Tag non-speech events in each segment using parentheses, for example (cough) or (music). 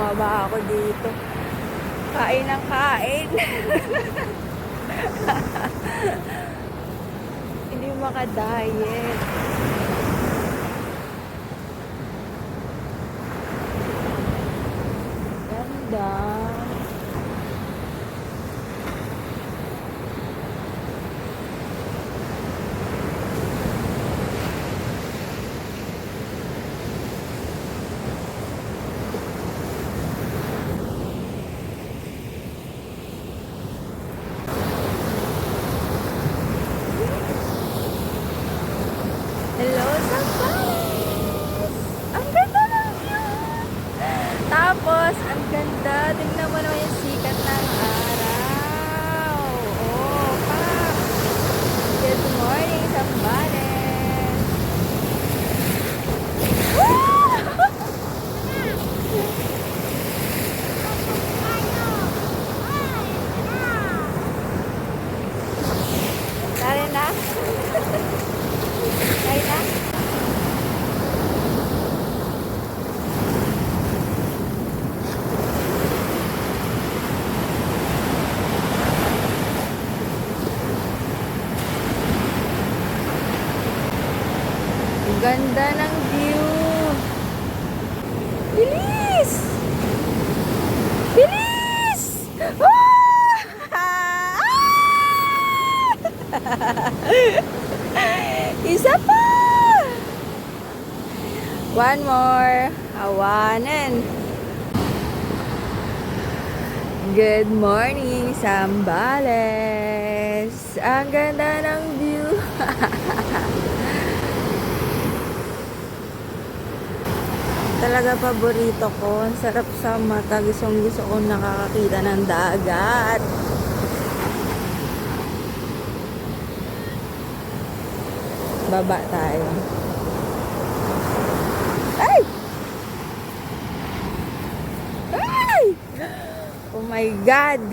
bumaba ako dito. Kain ng kain. (laughs) Hindi maka-diet. Tingnan mo ganda ng view. Bilis! Bilis! Ah! (laughs) Isa pa! One more. Awanan. Good morning, Sambales. Ang ganda ng view. (laughs) Talaga paborito ko. Ang sarap sa mata. Gustong gusto ko nakakakita ng dagat. Baba tayo. Ay! Ay! Oh my God!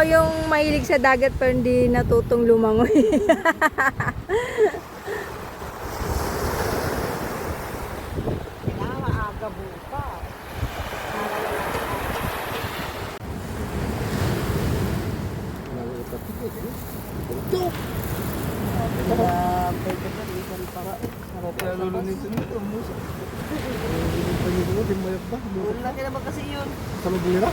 Ako yung mahilig sa dagat pero hindi natutong lumangoy. Wala laki naman kasi yun. Sa nila?